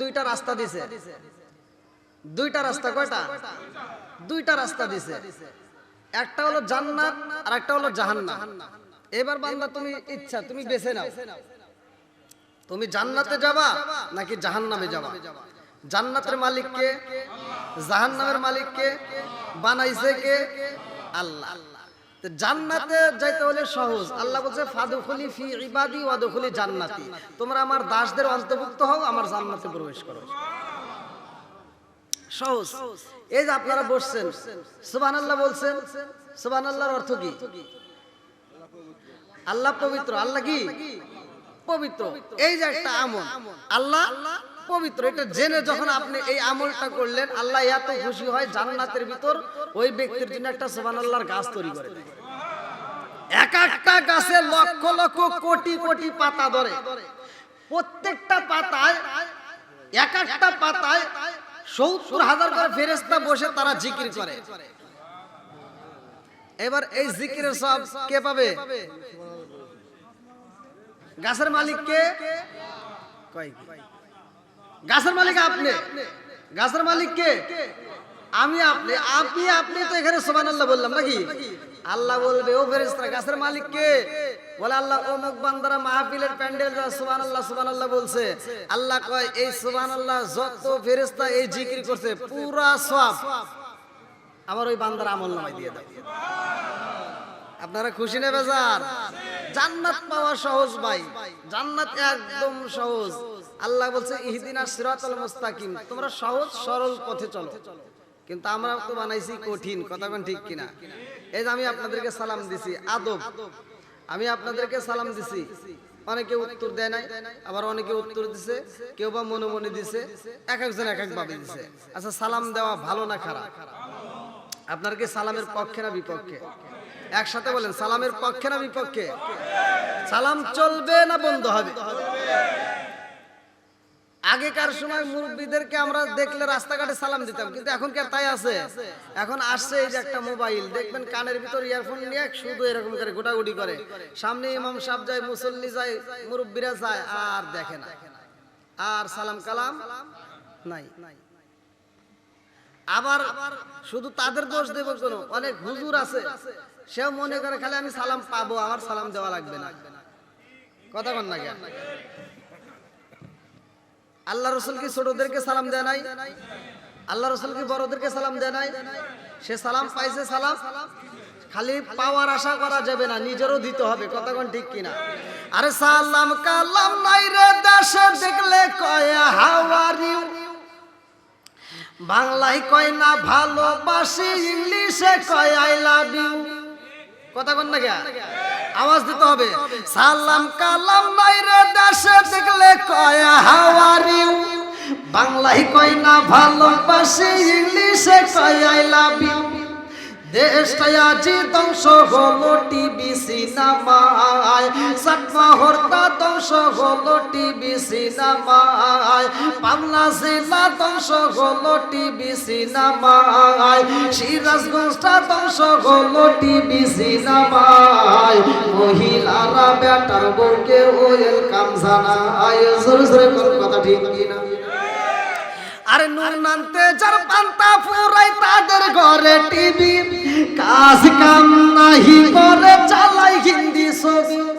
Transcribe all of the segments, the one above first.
দুইটা রাস্তা দিছে। দুইটা রাস্তা কয়টা? দুইটা রাস্তা দিছে। একটা হলো জান্নাত আর একটা হলো জাহান্নাম। এবার বান্দা, তুমি ইচ্ছা, তুমি বেছে নাও। তুমি জান্নাতে যাবা নাকি জাহান্নামে যাবা? জান্নাতের মালিক কে? জাহান্নামের মালিক কে? বানাইছে কে? আল্লাহ। জান্নাতে যাইতে হলে সহজ। আল্লাহ বলছে, ফাদুখুলি ফি ইবাদি ওয়াদুখুলি জান্নাতি। তোমরা আমার দাসদের অন্তর্ভুক্ত হও, আমার জান্নাতে প্রবেশ করো। সহজ। এই যে আপনারা বসছেন সুবান আল্লাহ বলছেন সুবান আল্লাহর অর্থ কি? আল্লাহ পবিত্র। আল্লাহ কি? পবিত্র। এই যে একটা আমল। আল্লাহ পবিত্র। এটা জেনে যখন আপনি এই আমলটা করলেন আল্লাহ এত খুশি হয় জান্নাতের ভিতর ওই ব্যক্তির জন্য একটা সুবান আল্লাহর গাছ তৈরি করে। এক একটা গাছে লক্ষ লক্ষ কোটি কোটি পাতা ধরে। প্রত্যেকটা পাতায় এক একটা পাতায় সত্তর হাজার করে ফেরেস্তা বসে তারা জিকির করে। এবার এই জিকিরের সব কে পাবে? গাছের মালিক কে? কয় কি? গাছের মালিক আপনি। গাছের মালিক কে? আমি আপনি। আপনি আপনি তো এখানে সুবহানাল্লাহ বললাম নাকি? আল্লাহ বলবে, ও ফেরেশতারা, গাছের মালিক কে? বলে আল্লাহ অমুক বান্দারা মাহফিলের প্যান্ডেল সুবহানাল্লাহ সুবহানাল্লাহ বলছে। আল্লাহ কয়, এই সুবহানাল্লাহ যত ফেরেশতা এই জিকির করছে, পুরা সব আমার ওই বান্দার আমল নামাই দিয়ে দাও। আপনারা খুশি নেবে জান্নাত পাওয়া সহজ ভাই। জান্নাত একদম সহজ। আল্লাহ বলছে, ইহদিনা সিরাতাল মুস্তাকিম। তোমরা সহজ, সরল পথে চলো। কিন্তু আমরা তো বানাইছি কঠিন, কথা কোন ঠিক কিনা? এই যে আমি আপনাদেরকে সালাম দিছি, আদব। আমি আপনাদেরকে সালাম দিছি। অনেকে উত্তর দেয় নাই, আবার অনেকে উত্তর দিছে, কেউ বা মনে মনে দিছে, এক একজন এক এক ভাবে দিছে। আচ্ছা সালাম দেওয়া ভালো না খারাপ? আপনার কি সালামের পক্ষে না বিপক্ষে? একসাথে বলেন, সালামের পক্ষে না বিপক্ষে? সালাম চলবে না বন্ধ হবে? আগেকার সময় মুরব্বীদেরকে আমরা দেখলে রাস্তাঘাটে সালাম দিতাম, কিন্তু এখন কি তাই আছে? এখন আসছে এই যে একটা মোবাইল, দেখবেন কানের ভিতর ইয়ারফোন নিয়ে শুধু এরকম করে গোটাগুটি করে। সামনে ইমাম সাহেব যায়, মুসল্লি যায়, মুরব্বীরা যায়, আর দেখে না। আর সালাম কালাম নাই। আবার শুধু তাদের দোষ দেব কেন, অনেক হুজুর আছে, সেও মনে করে খালি আমি সালাম পাবো, আমার সালাম দেওয়া লাগবে না। কথা কন না কেন? আল্লাহ রসুল কি ছোটদেরকে সালাম দেয় নাই? আল্লাহ রসুল কি বড়দেরকে সালাম দেয় নাই? সে সালাম পাইছে সালাম, খালি পাওয়ার আশা করা যাবে না, নিজেরও দিতে হবে কোন ঠিক কিনা? আরে সালাম কালাম নাই রে দেশে দেখলে কয় হাওয়ারি বাংলায় কয় না ভালোবাসি, ইংলিশে কয় আই লাভ ইউ। কথা কন না কে? আওয়াজ দিতে হবে। সালাম কালাম বাইরে দেশে দেখলে কয় হাওয়ারি। বাংলায় কয় না ভালোবাসি, ইংলিশে কয় আই লাভ ইউ। দেশটা আজি ধ্বংস হলো টিভি সিনেমায়। সাতমা হর্তা ধ্বংস হলো টিভি সিনেমায়। পাবনা জেলা ধ্বংস হলো টিভি সিনেমায়। সিরাজগঞ্জটা ধ্বংস হলো টিভি সিনেমায়। মহিলারা বেটার বউকে ওয়েলকাম জানায়। জোরে জোরে কথা ঠিক কিনা? আরে নুন নানতে যার পান্তা ফুরাই তাদের ঘরে টিভি। কাজ কাম নাহি করে চালাই হিন্দি ছবি।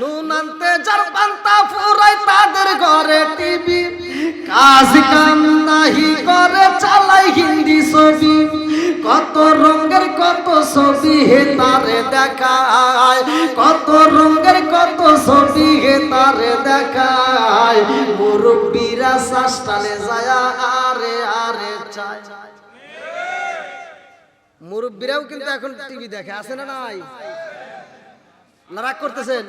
নুন আনতে যার পান্তা ফুরাই তাদের ঘরে টিভি কাজ কাম নাহি করে চালাই হিন্দি ছবি। কত রঙের, কত ছবি হে তারে দেখায়। কত রঙের, কত ছবি হে তারে দেখায়। মুরব্বীরা শাসটালে যায়, আরে আরে, চায়। মুরব্বীরাও কিন্তু এখন টিভি দেখে, আছে না নাই? না, রাগ করতেছেন?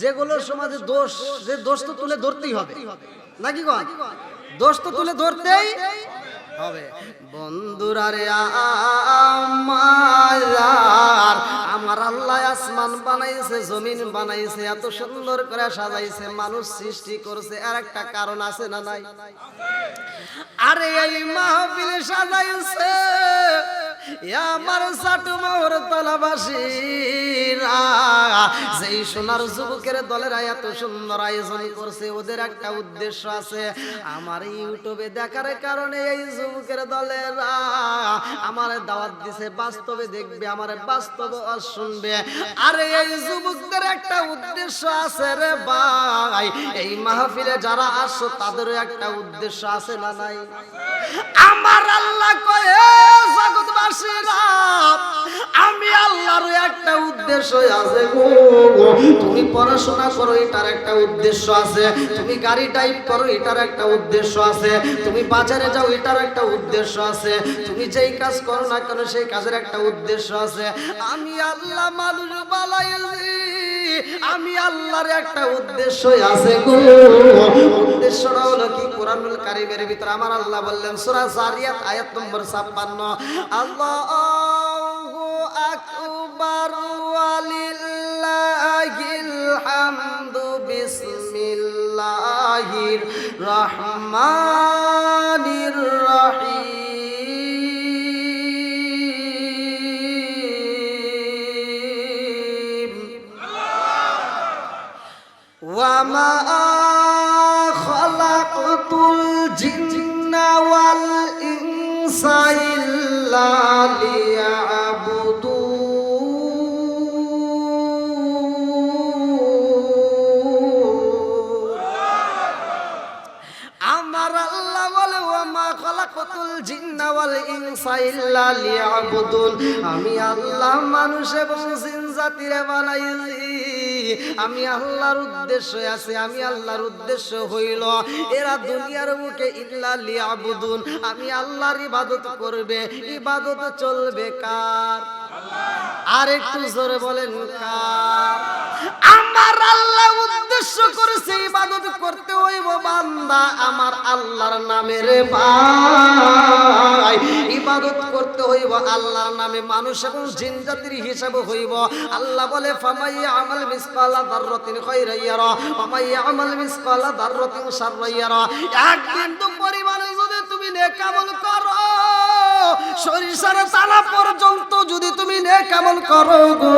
যেগুলো সমাজে দোষ, যে দোষ তো তুলে ধরতেই হবে। নাকি দোষ তো তুলে ধরতেই হবে। বন্ধুরা রে আমার আমার আল্লাহ আসমান বানাইছে, জমিন বানাইছে, এত সুন্দর করে সাজাইছে, মানুষ সৃষ্টি করছে, আর একটা কারণ আছে না নাই? আরে, এই সাজাইছে আমার সাটু মোহর তলাবাসীরা। যেই সোনার যুবকের দলেরা এত সুন্দর আয়োজন করছে, ওদের একটা উদ্দেশ্য আছে। আমার ইউটিউবে দেখার কারণে এই যুবকের দলেরা আমার দাওয়াত দিছে, বাস্তবে দেখবে, আমার বাস্তব শুনবে। আরে এই যুবকদের একটা উদ্দেশ্য আছে রে ভাই। এই মাহফিলে যারা আসো, তাদেরও একটা উদ্দেশ্য আছে না নাই? আমার আল্লাহ কয়ে, জগৎবাসীরা উদ্দেশ্য আছে গো তুমি পড়াশোনা করো, এটার একটা উদ্দেশ্য আছে। তুমি গাড়ি টাইপ করো, এটার একটা উদ্দেশ্য আছে। তুমি বাজারে যাও, এটার একটা উদ্দেশ্য আছে। তুমি যেই কাজ করো না কেন, সেই কাজের একটা উদ্দেশ্য আছে। আমি আল্লাহ মানুষ বালাইছি আমি আল্লাহর একটা উদ্দেশ্য আছে গো। উদ্দেশ্যটা হলো কি? কোরআনুল কারিমের ভিতরে আমার আল্লাহ বললেন, সূরা জারিয়াত আয়াত নম্বর 56 আল্লাহু أكبر ولله الحمد بسم الله الرحمن الرحيم وما আমি আল্লাহ মানুষ এবং জাতিরে বানাইছি। আমি আল্লাহর উদ্দেশ্য আছে, আমি আল্লাহর উদ্দেশ্য হইল, এরা দুনিয়ার মুখে ইল্লা লিয়াবুদুন। আমি আল্লাহর ইবাদত করবে, ইবাদত চলবে কার? আর একটু জোরে বলেন কার? আমার আল্লাহ উদ্দেশ্য করেছে ইবাদত করতে হইব, বান্দা, আমার আল্লাহর নামের ভাই। ইবাদত করতে হইব, আল্লাহর নামে মানুষ এবং জিন জাতির হিসাবে হইব। আল্লাহ বলে, ফামাই আমাল মিসকালা দাররাতিন খায়রা ইয়ারা, ফামাই আমাল মিসকালা দাররাতিন শাররা ইয়ারা। এক বিন্দু পরিমাণে যদি তুমি নেক আমল করো সরিষার তালা পর্যন্ত যদি তুমি নে কেমন করো গো,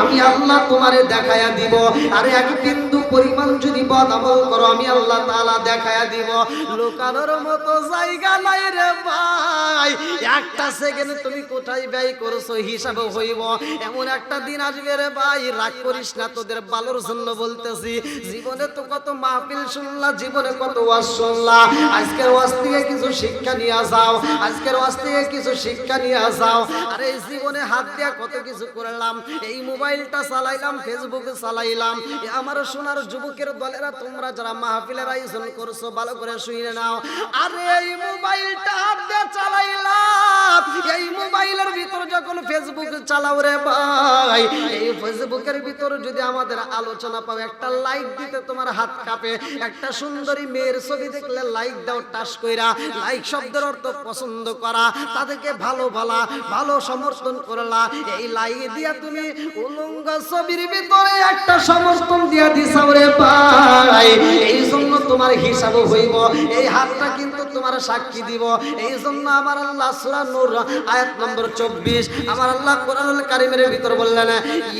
আমি আল্লাহ তোমারে দেখায়া দিব। আরে এক বিন্দু পরিমাণ যদি বদ আমল করো, আমি আল্লাহ তাআলা দেখায়া দিব। লুকানোর মতো জায়গা নাই রে ভাই। একটা সেকেন্ড তুমি কোথায় ব্যয় করছ, হিসাবে হইব। এমন একটা দিন আসবে রে ভাই, রাগ করিস না তোদের ভালোর জন্য বলতেছি। জীবনে তো কত মাহফিল শুনলা, জীবনে কত ওয়াজ শুনলা। আজকের ওয়াজ থেকে কিছু শিক্ষা নিয়ে যাও, আজকের ওয়াজ থেকে কিছু শিক্ষা নিয়ে যাও। আর এই জীবনে হাত দিয়া কত কিছু করলাম, এই মোবাইলটা চালাইলাম ফেসবুকে চালাইলাম আমার সোনার যুবকের দলেরা, তোমরা যারা মাহফিলের আয়োজন করছ, ভালো করে শুনে নাও। আরে এই মোবাইলটা দিয়ে চালাইলাম এই মোবাইলের ভিতর যখন ফেসবুক চালাও রে ভাই, এই ফেসবুকের ভিতর যদি আমাদের আলোচনা পাও, একটা লাইক দিতে তোমার হাত কাঁপে। একটা সুন্দরী মেয়ের ছবি দেখলে লাইক দাও, টাস কইরা। লাইক শব্দের অর্থ পছন্দ করা, তাদেরকে ভালো বলা, ভালো সমর্থন করলা। এই লাইক দিয়া তুমি উলঙ্গ ছবির ভিতরে একটা সমর্থন দিয়া দিছাও রে ভাই এই জন্য তোমার হিসাব হইব, এই হাতটা কিন্তু তোমার সাক্ষী দিব। এই জন্য আমার আল্লাহ সূরা নূর, আয়াত নম্বর 24 আমার আল্লাহ কোরআনুল কারীমের ভিতর বললেন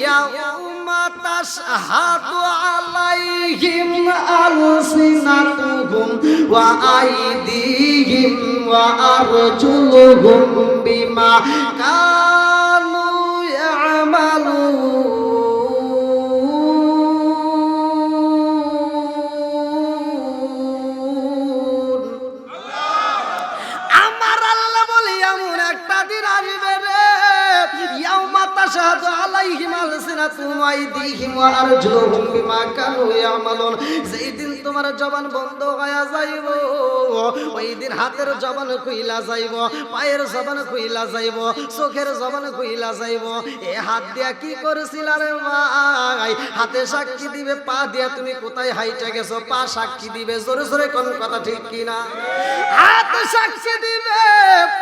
ইয়া উম্মা তাশহাদু আলাইহিম আলসিনাতুহুম ওয়া আইদিহিম ওয়া আলাইহিম আলসিনাতুহুম ওয়া আইদিহিম ওয়া আরজুলুহুম বিমা তোমার জবান বন্ধ হয়ে যাইব ওই দিন হাতের জবান খুইলা যাইব, পায়ের জবান খুইলা যাইব, চোখের জবান খুইলা যাইব। এ হাত দিয়া কি করেছিল রে ভাই? হাতে সাক্ষী দিবে, পা দিয়া তুমি কোথায় হাইটা গেছো? পা সাক্ষী দিবে, জোরে জোরে কোন কথা ঠিক কিনা? হাত সাক্ষী দিবে,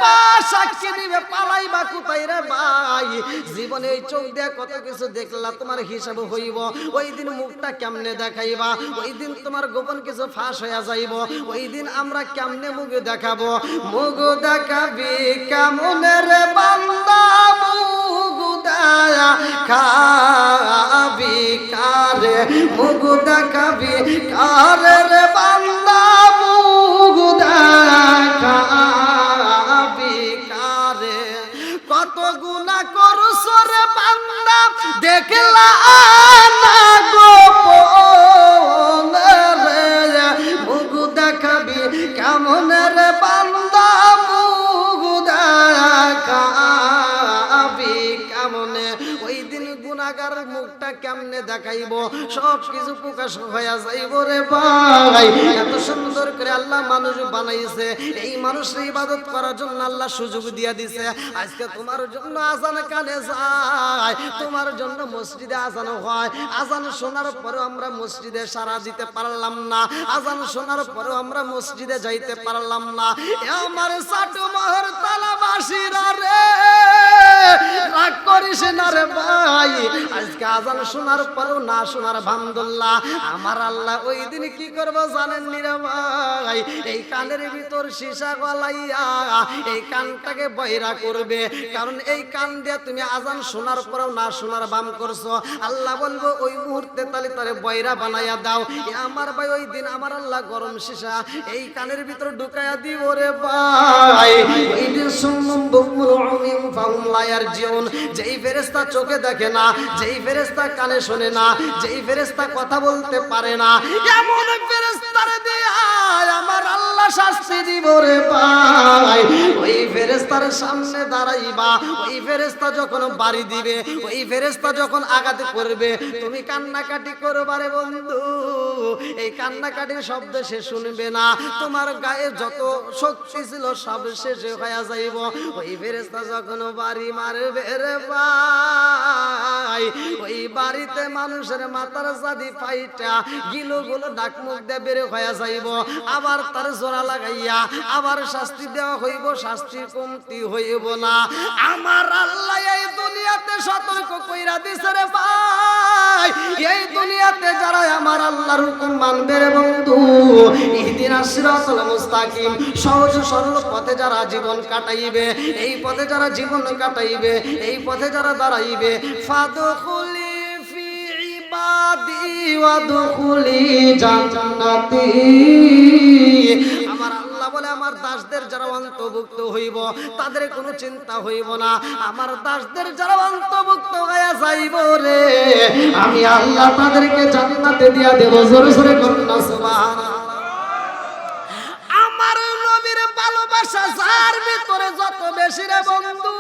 পা সাক্ষী দিবে পালাই বা কোথায় রে ভাই? জীবনে এই চোখ দিয়া কত কিছু দেখলা, তোমার হিসাব হইব। ওই দিন মুখটা কেমনে দেখাইবা? ওই দিন তোমার গোপন কিছু ফাঁস হইয়া যাইব। ওই দিন আমরা কেমনে মুখ দেখাবো? মুখ দেখাবি কেমনে রে বান্দা? মুখ দেয়া খাবি কারে? মুখ দেখাবি কারে রে বান্দা? মুখ দেখাবি কারে? কত গুণা করছ রে বান্দা? দেখলা কেমনে দেখাইব? সব কিছু প্রকাশ হইয়া যাইব রে ভাই। এত সুন্দর করে আল্লাহ মানুষ বানাইছে। এই মানুষের ইবাদত করার জন্য আল্লাহ সুযোগ দিয়া দিছে। আজকে তোমার জন্য আজান কানে যায়। তোমার জন্য মসজিদে আজান হয়। আজান শোনার পরেও আমরা মসজিদে সারা দিতে পারলাম না। আজান শোনার পরেও আমরা মসজিদে যাইতে পারলাম না। আমার সাটু মহর তালাবাসীরা রে। রাগ করিস না রে ভাই। আজকে আজান শোনার পরেও না শোনার ভামদুল্লাহ আমার আল্লাহ ওই দিন কি করব জানেন নি রে ভাই? এই কানের ভিতর সীসা গলাইয়া এই কানটাকে বৈরা করবে। কারণ এই কান দিয়ে তুমি আজান শোনার পরেও না শোনার বাম করছ। আল্লাহ বলব, ওই মুহূর্তে তাহলে তারে বৈরা বানাইয়া দাও। আমার ভাই ওই দিন আমার আল্লাহ গরম সীসা এই কানের ভিতর ঢুকাইয়া দিব রে ভাই। ওই দিন উমিম ফাহুম লা জীবন, যেই ফেরেস্তা চোখে দেখে না, যেই ফেরেস্তা কানে শোনে না, যেই ফেরেস্তা কথা বলতে পারে না, এমন ফেরেস্তারে দেয় আমার আল্লাহ শাস্তি দিব রে ওই ফেরেশতার সামনে দাঁড়াইবা। ওই ফেরেস্তা যখন বাড়ি দিবে, ওই ফেরেস্তা যখন আঘাত করবে, তুমি কান্নাকাটি করবারে বন্ধু। এই কান্নাকাটির শব্দ সে শুনবে না। তোমার গায়ে যত শক্তি ছিল সব শেষে হয়ে যাইব। ওই ফেরেস্তা যখন বাড়ি মারবে রে ভাই, ওই বাড়িতে মানুষের মাথার জাদি পাইটা গিলো গুলো ডাক মুখ দিয়ে বেড়ে হয়ে যাইব। আবার তার জোড়া লাগাইয়া আবার শাস্তি দেওয়া হইব শাস্তি কমতি হইব না। আমার আল্লাহ এই দুনিয়াতে সতর্ক কইরা দিছে রে ভাই। এই দুনিয়াতে যারা আমার আল্লাহর হুকুম মানবে রে বন্ধু ইহদিন সিরাতাল মুস্তাকিম, সহজ সরল পথে যারা জীবন কাটাইবে, এই পথে যারা জীবন কাটাইবে, এই পথে যারা দাঁড়াইবে, ফাদখুলি ফি ইবাদি ওয়াদখুলি জান্নাতি। আমার দাসদের যারা অন্তর্ভুক্ত হইব, তাদের কোনো চিন্তা হইব না। আমার দাসদের যারা অন্তর্ভুক্ত হয়ে যাইব রে, আমি আল্লাহ তাদেরকে জান্নাতে দিয়া দেব। জোরে জোরে কন্যা সুবহানাল্লাহ। আমার নবীর ভালোবাসা যার ভিতরে যত বেশি রে বন্ধু,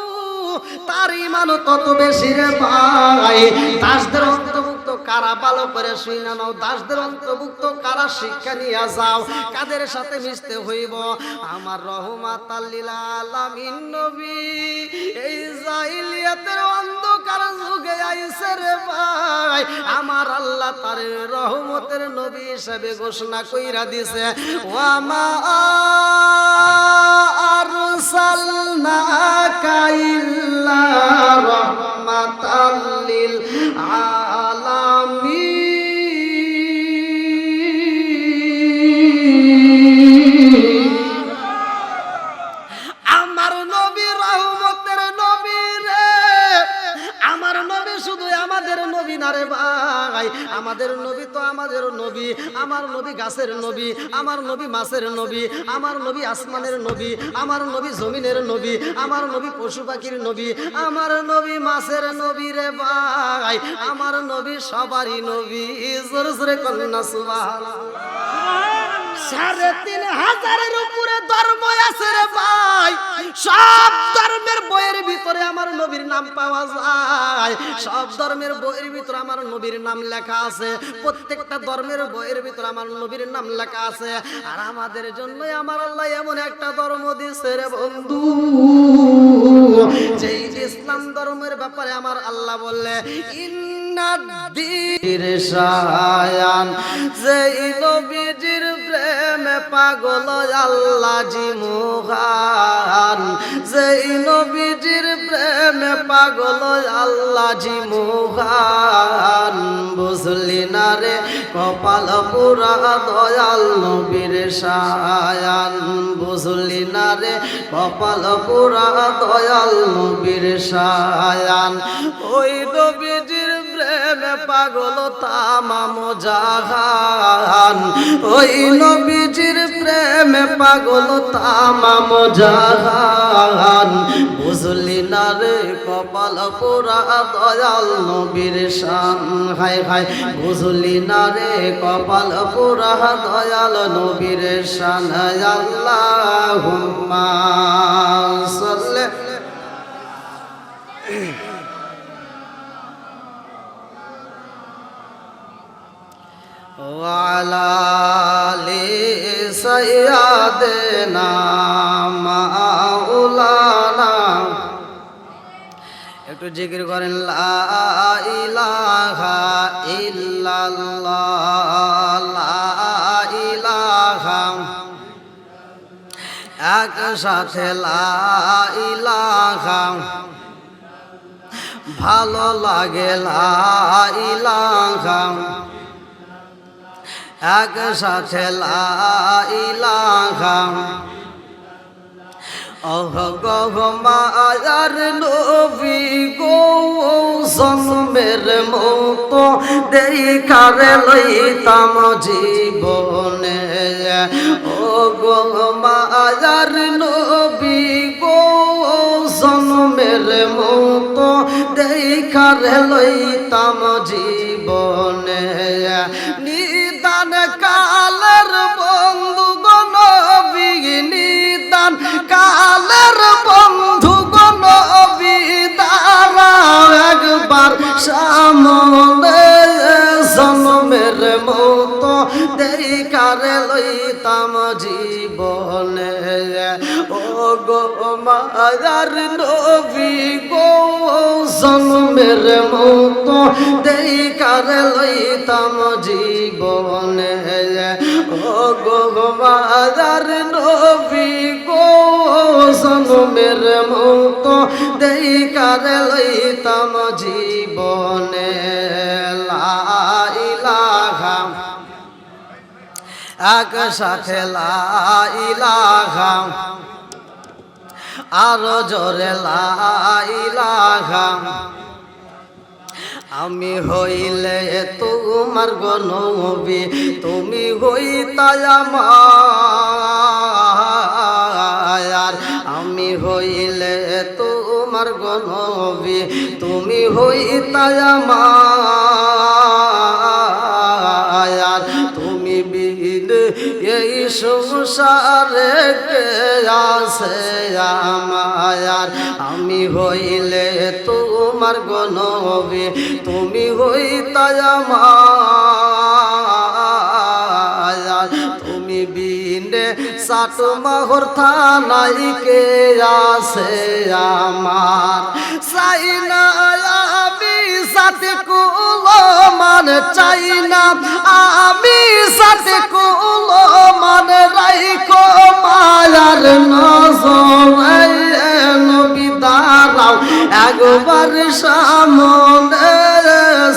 তার ইমানও তত বেশি রে ভাই। দাসদের অন্তর্ভুক্ত কারা ভালো করে শুনে নাও? দাসদের অন্তর্ভুক্ত কারা শিক্ষা নিয়ে যাও? কাদের সাথে মিশতে হইব? আমার রহমাত আলামিন নবী, এই জাইলিয়াতের অন্ধকার যুগে আইছে রে ভাই। আমার আল্লাহ তার রহমতের নবী হিসেবে ঘোষণা কইরা দিছে ওয়ামা আরসালনাকা নবী গাছের নবী, আমার নবী মাছের নবী, আমার নবী আসমানের নবী, আমার নবী জমিনের নবী, আমার নবী পশু পাখির নবী, আমার নবী মাছের নবী রে ভাই, আমার নবী সবারই নবী। জোরে জোরে কন্যা সুবাহ সাড়ে তিন হাজারের উপরে ধর্ম আছে রে ভাই। সব ধর্মের বইয়ের ভিতরে আমার নবীর নাম পাওয়া যায়। সব ধর্মের বইয়ের ভিতরে আমার নবীর নাম লেখা আছে। প্রত্যেকটা ধর্মের বইয়ের ভিতরে আমার নবীর নাম লেখা আছে। আর আমাদের জন্য আমার আল্লাহ এমন একটা ধর্ম দিছে রে বন্ধু। যেই ইসলাম ধর্মের ব্যাপারে আমার আল্লাহ বললে, ইন্নাদ্দির শায়ান যেই নবীজির প্রেমে পাগল আল্লাহ জি মুহান। যেই নবীজির প্রেমে পাগল আল্লাহ জি বুঝলি না রে কপাল পুরা দয়াল নবীর শায়ান বুঝলি না রে কপাল পুরা দয়াল নবীর শায়ান ওই নবীজির প্রেমে পাগল তামাম জাহান। ওই নবীজির প্রেমে পাগল তামাম জাহান। বুঝলি না রে কপাল পুরা দয়াল নবীর শান। হাই হাই বুঝলি না রে কপাল পুরা দয়াল নবীর শান। সাল্লি। ওয়ালালি সাইয়াদেনা মাওলানা। একটু জিকির করেন, লা ইলাহা ইল্লাল্লাহ, লা ইলাহা। একসাথে লা ইলাহা। ভালো লাগে লা ইলাহা। এক সাথে ইলাহা। অহ গহ মায়ার নবী গো জন্মের মতো দেখার লইতাম জীবনে। ও গো মায়ার নবী গো জন্মের মতো দেখার লইতাম জীবনে। নিদান কালের বন্ধু গনবি নিদান। কালের বন্ধু গনবি তারা একবার সামনে জন্মের মতো। দেখার লইতাম জীবনে ও গো মায়ার নবী গো জন্মের মতো দেখার লইতাম জীবনে। ও গো মায়ার নবী গো জন্মের মতো দেখার লইতাম জীবনে। এক সাথে লা ইলাহা। আরও জোরে লা ইলাহা। আমি হইলে তোমার গনবি, তুমি হইতাই আমার। আমি হইলে তোমার গনবি, তুমি হইতাই আমার। সংসারে কে আছে আমার আমি হইলে তোমার গনবি তুমি হইতাই আমার তুমি বিনে সাত মাহর থানাই কে আছে আমার চাই না আমি সাথে কুলো মান চাই না, আমি সাথে কুলো মান রাইকো মায়ার নজর। নবী একবার সামনে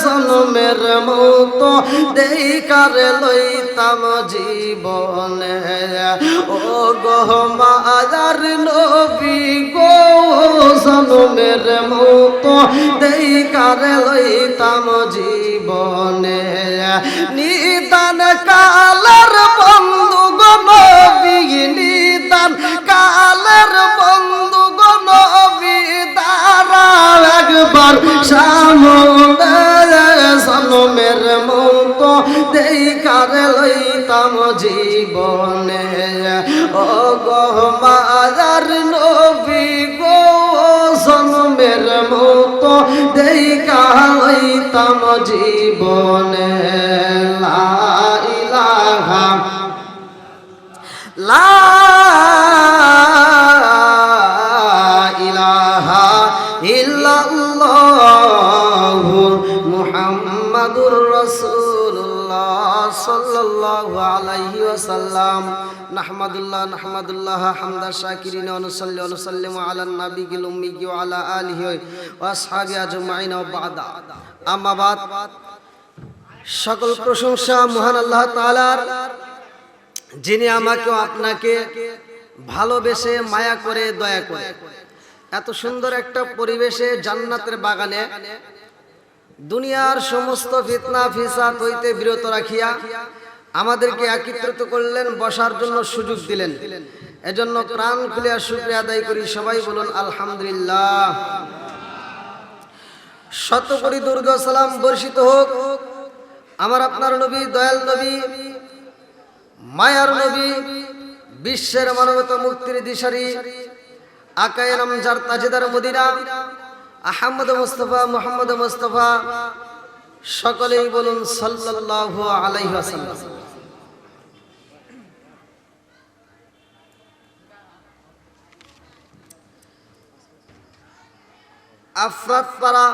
জন্মের মতো দেখার লইতাম জীবনে। ও গো মায়ার নবী গো জন্মের মতো দেখার লইতাম জীবনে। নিদান কালার বন্ধু গো নবী, নিদান কালের বন্ধু গো নবী দাঁড়া একবার সামনে জন্মের মতো দেখার লইতাম জীবন। ও গো গো জন্মের মতো দেখা হইতাম জীবনে। লা ইলাহা লা সকল প্রশংসা মহান আল্লাহ যিনি আমাকে আপনাকে ভালোবেসে, মায়া করে, দয়া করে। এত সুন্দর একটা পরিবেশে জান্নাতের বাগানে দুনিয়ার সমস্ত ফিতনা, ফিসাদ হইতে বিরত রাখিয়া আমাদেরকে একত্রিত করলেন, বসার জন্য সুযোগ দিলেন। এজন্য প্রাণ খুলিয়া শুক্রিয়া আদায় করি। সবাই বলুন, আলহামদুলিল্লাহ। শত কোটি দুর্গ সালাম বর্ষিত হোক। আমার আপনার নবী, দয়াল নবী, মায়ার নবী, বিশ্বের মানবতা মুক্তির দিশারি, আকায় রমজার তাজেদার Medina, Ahmad Mustafa, Muhammad Mustafa, সকলেই বলুন, সাল্লাল্লাহু আলাইহি ওয়াসাল্লাম আফরাত পাড়া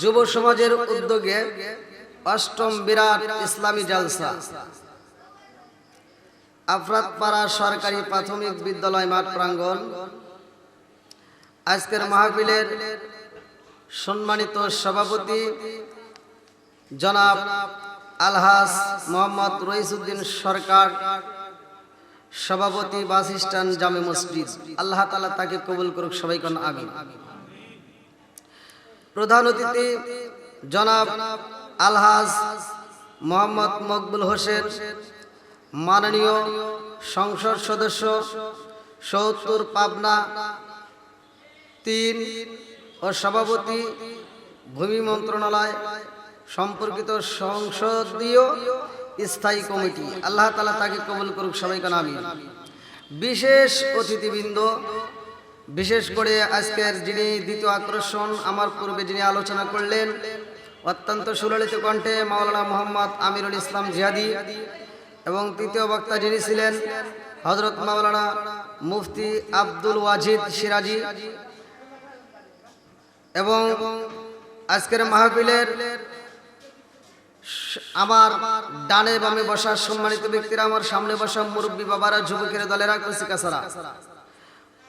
যুব সমাজের উদ্যোগে অষ্টম বিরাট ইসলামী জালসা। আফরাতপাড়া সরকারি প্রাথমিক বিদ্যালয় মাঠ প্রাঙ্গণ। আজকের মাহফিলের সম্মানিত সভাপতি জনাব আলহাস মোহাম্মদ রইসুদ্দিন সরকার, সভাপতি বাস জামে মসজিদ। আল্লাহ তালা তাকে কবুল করুক সবাই কোন আমিন। প্রধান অতিথি জনাব আলহাজ মোহাম্মদ মকবুল হোসেন, মাননীয় সংসদ সদস্য সত্তর পাবনা তিন ও সভাপতি ভূমি মন্ত্রণালয় সম্পর্কিত সংসদীয় স্থায়ী কমিটি। আল্লাহ তালা তাকে কবুল করুক সবাইকে নামি বিশেষ অতিথিবৃন্দ বিশেষ করে আজকের যিনি দ্বিতীয় আকর্ষণ, আমার পূর্বে যিনি আলোচনা করলেন, অত্যন্ত সুললিত কণ্ঠে মাওলানা মোহাম্মদ আমিরুল ইসলাম জিহাদি এবং তৃতীয় বক্তা যিনি ছিলেন হজরত মাওলানা মুফতি আব্দুল ওয়াজিদ সিরাজি এবং আজকের মাহফিলের আমার ডানে বামে বসা সম্মানিত ব্যক্তিরা, আমার সামনে বসা মুরব্বী বাবারা, যুবকের, দলেরা কচিকাছারা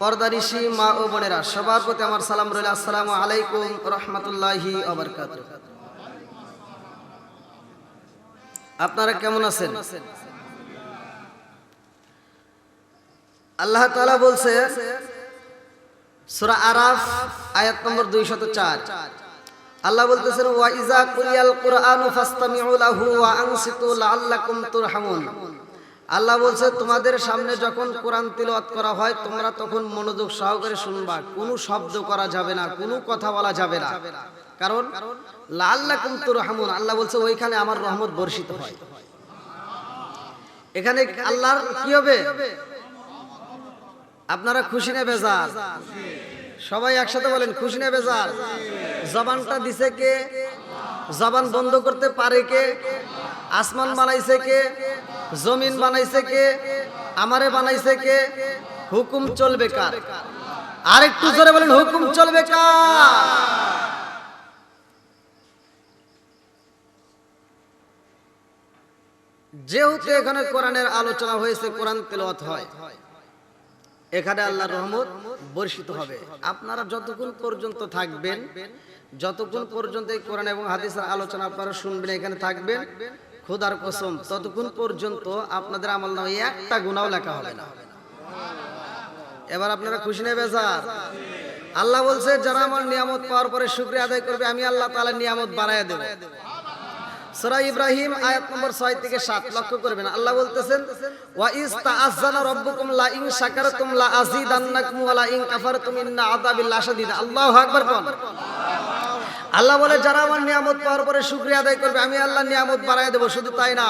পর্দারিশি মা ও বোনেরা, সবার প্রতি আমার সালাম রইল। আসসালামু আলাইকুম রহমতুল্লাহি আপনারা কেমন আছেন? আল্লাহ তাআলা বলছে, সূরা আরাফ, আয়াত নম্বর 204 আল্লাহ বলতেছেন, ওয়া ইজা কুলিয়াল কুরআনু ফাসতামিউ লাহু ওয়া আনসিতু লাআল্লাকুম তুরহামুন। আল্লাহ বলছে, তোমাদের সামনে যখন কোরআন তিলাওয়াত করা হয়, তোমরা তখন মনোযোগ সহকারে শুনবা। কোনো শব্দ করা যাবে না, কোনো কথা বলা যাবে না। কারণ, লাআল্লাকুম তুরহামুন। আল্লাহ বলছে, ওইখানে আমার রহমত বর্ষিত হয়। এখানে আল্লাহর কি হবে? আপনারা খুশি না বেজার? সবাই একসাথে বলেন, খুশি না বেজার? জবানটা দিছে কে? জবান বন্ধ করতে পারে কে? আসমান বানাইছে কে? জমিন বানাইছে কে? আমারে বানাইছে কে? হুকুম চলবে কার? আরেকটু জোরে বলেন, হুকুম চলবে কার? যেহেতু এখানে কোরআনের আলোচনা হয়েছে, কোরআন তেলাওয়াত হয়। এখানে আল্লাহর রহমত বর্ষিত হবে। আপনারা যতক্ষণ পর্যন্ত থাকবেন যতক্ষণ পর্যন্ত এই কোরআন এবং হাদিসের আলোচনা আপনারা শুনবেন এখানে থাকবেন খোদার কসম ততক্ষণ পর্যন্ত আপনাদের আমল নামে একটা গুণাও লেখা হবে না। এবার আপনারা খুশি নেবে স্যার আল্লাহ বলছে যারা আমার নিয়ামত পাওয়ার পরে শুক্রিয়া আদায় করবে আমি আল্লাহ তাআলা নিয়ামত বাড়ায় দেব। সূরা ইব্রাহিম আয়াত নম্বর 6 থেকে 7 লক্ষ্য করবেন। আল্লাহ বলতেছেন ওয়া ইস তাআজ্জানা রাব্বুকুম লা ইন শাকারতুম লা আযীদান্নাকুম ওয়া লা ইন কাফারতুম ইন্না আযাবি লাশাদীদ আল্লাহু আকবার কোন আল্লাহ বলে, যারা আমার নিয়ামত পাওয়ার পরে শুকরিয়া আদায় করবে, আমি আল্লাহ নিয়ামত বাড়ায় দেব, শুধু তাই না।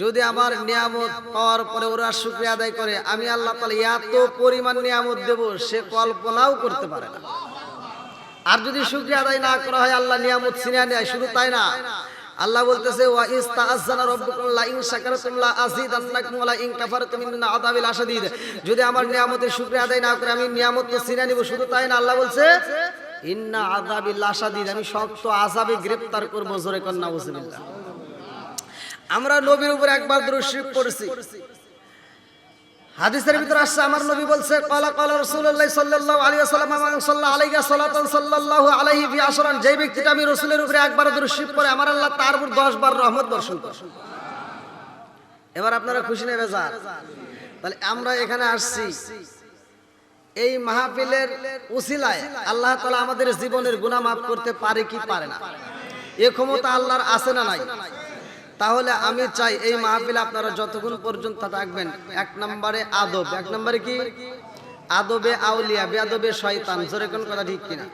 যদি আমার নিয়ামত পাওয়ার পরে ওরা শুক্রিয়া আদায় করে, আমি আল্লাহ তাআলা এত পরিমাণ নিয়ামত দেব, সে কল্পনাও করতে পারে না। আর যদি শুক্রিয়া আদায় না করা হয়, আল্লাহ নিয়ামত ছিনিয়ে নেয়, শুধু তাই না। আল্লাহ বলতেছে যদি আমার নিয়ামতের শুকরিয়া আদায় না করে, আমি নিয়ামত তো ছিনিয়ে নিব, শুধু তাই না? আল্লাহ বলছে ইন্না আযাবিল আশাদীদ আমি শক্ত আযাবে গ্রেফতার করব, জোরে কন্না নাউজুবিল্লাহ আমরা নবীর উপর একবার দরুদ শরীফ হাদিসের ভিতরে আসছে, আমার নবী বলছে, ক্বালা ক্বালা রাসূলুল্লাহ সাল্লাল্লাহু আলাইহি ওয়াসাল্লাম মান সাল্লা আলাইহি সালাতান সাল্লাল্লাহু আলাইহি বি আশরান, যেই ব্যক্তিটা আমি রাসূলের উপরে একবার শরীফ পড়ে, আমার আল্লাহ তার উপর 10 বার রহমত বর্ষণ করে। এবার আপনারা খুশি নেবে যান তাহলে আমরা এখানে আসছি। এই মাহফিলের উসিলায় আল্লাহ তাআলা আমাদের জীবনের গুনাহ মাফ করতে পারে কি পারে না? এ ক্ষমতা আল্লাহর আছে না নাই? তাহলে আমি চাই এই মাহফিলে আপনারা যতক্ষণ পর্যন্ত থাকবেন, এক নম্বরে আদব। এক নম্বরে কি? আদবে আউলিয়া বেআদবে শয়তান। জোরে কোন কথা ঠিক কিনা?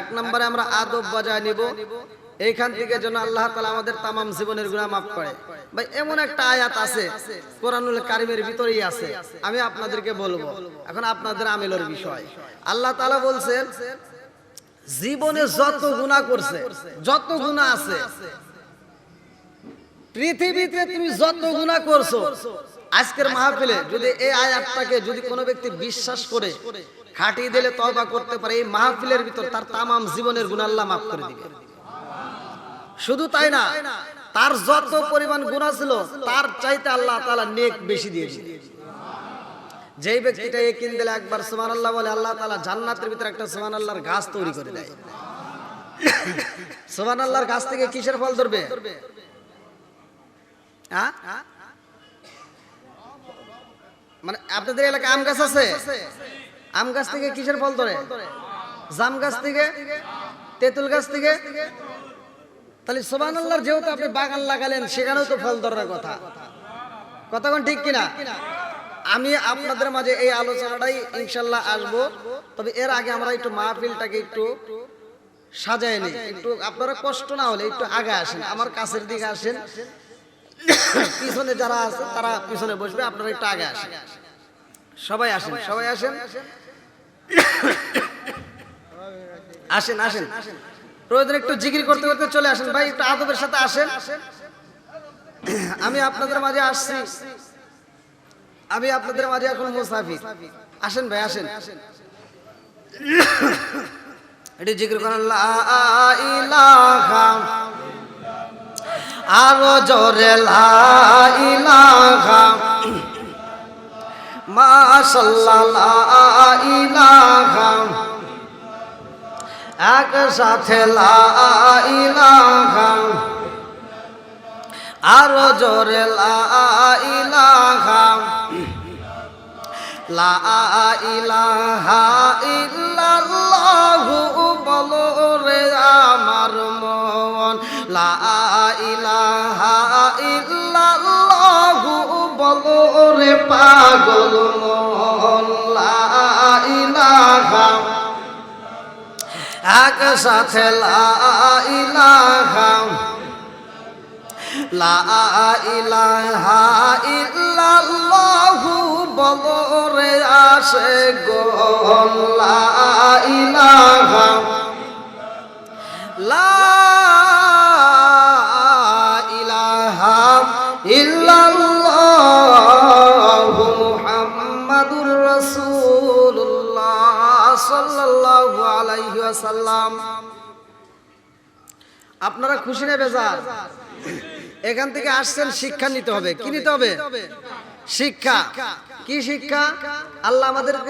এক নম্বরে আমরা আদব বজায় নিব। এইখান থেকে যেন আল্লাহ তালা আমাদের তামাম জীবনের গুণা মাফ করে। ভাই এমন একটা আয়াত আছে কোরআনুল কারিমের ভিতরেই আছে। আমি আপনাদেরকে বলব। এখন আপনাদের আমিলের বিষয়। আল্লাহ তালা বলছেন জীবনে যত গুণা করছে যত গুণা আছে পৃথিবীতে তুমি যত গুণা করছ আজকের মাহফিলে যদি এই আয়াতটাকে যদি কোনো ব্যক্তি বিশ্বাস করে খাটিয়ে দিলে তওবা করতে পারে এই মাহফিলের ভিতর তার তামাম জীবনের গুনাহ আল্লাহ মাফ করে দিবে। শুধু তাই না তার যত পরিমাণ গুনাহ ছিল, তার চাইতে আল্লাহ তাআলা নেক বেশি দিয়ে দিবে যেই ব্যক্তিটা এই কিন দিলে একবার সুবহানাল্লাহ বলে, আল্লাহ তাআলা জান্নাতের ভিতরে একটা সুবহানাল্লাহর গাছ তৈরি করে দেয়। সুবহানাল্লাহর গাছ থেকে কিসের ফল ধরবে? মানে আপনাদের এলাকায় আম গাছ আছে? আম গাছ থেকে কিসের ফল ধরে? জাম গাছ থেকে? তেঁতুল গাছ থেকে? তাহলে সোবান আল্লাহর যেহেতু আপনি বাগান লাগালেন, সেখানেও তো ফল ধরার কথা। কতক্ষণ ঠিক কিনা? আমি আপনাদের মাঝে এই আলোচনাটাই ইনশাল্লাহ আসব। তবে এর আগে আমরা একটু মাহফিলটাকে একটু সাজায় নিই। একটু আপনারা কষ্ট না হলে একটু আগে আসেন, আমার কাছের দিকে আসেন। পিছনে যারা আছে, তারা পিছনে বসবে, আপনারা একটু আগে আসেন। সবাই আসেন সবাই আসেন। আসেন আসেন। প্রয়োজন একটু জিকির করতে করতে চলে আসেন। ভাই, একটু আদবের সাথে আসেন। আমি আপনাদের মাঝে আসছি। আমি আপনাদের মাঝে এখন মুসাফির। আসেন ভাই, আসেন। এটি জিকির করেন আরও জোরে লাইলাহা মাশাল্লাহ ইলাহা এক সাথে লাইলাহা আরও জোরে লাইলাহা বলো রে আমার মন। লা ইলাহা ইল্লাল্লাহু বলো রে পাগল মন। লা ইলাহা এক সাথে লা ইলাহা লা ইলাহা ইল্লাল্লাহু বলো আসে গো লা ইলাহা লা ওয়াসাল্লাম আপনারা খুশি নেবে যান এখান থেকে আসছেন, শিক্ষা নিতে হবে। কি নিতে হবে? শিক্ষা। কি শিক্ষা? আল্লাহ আমাদের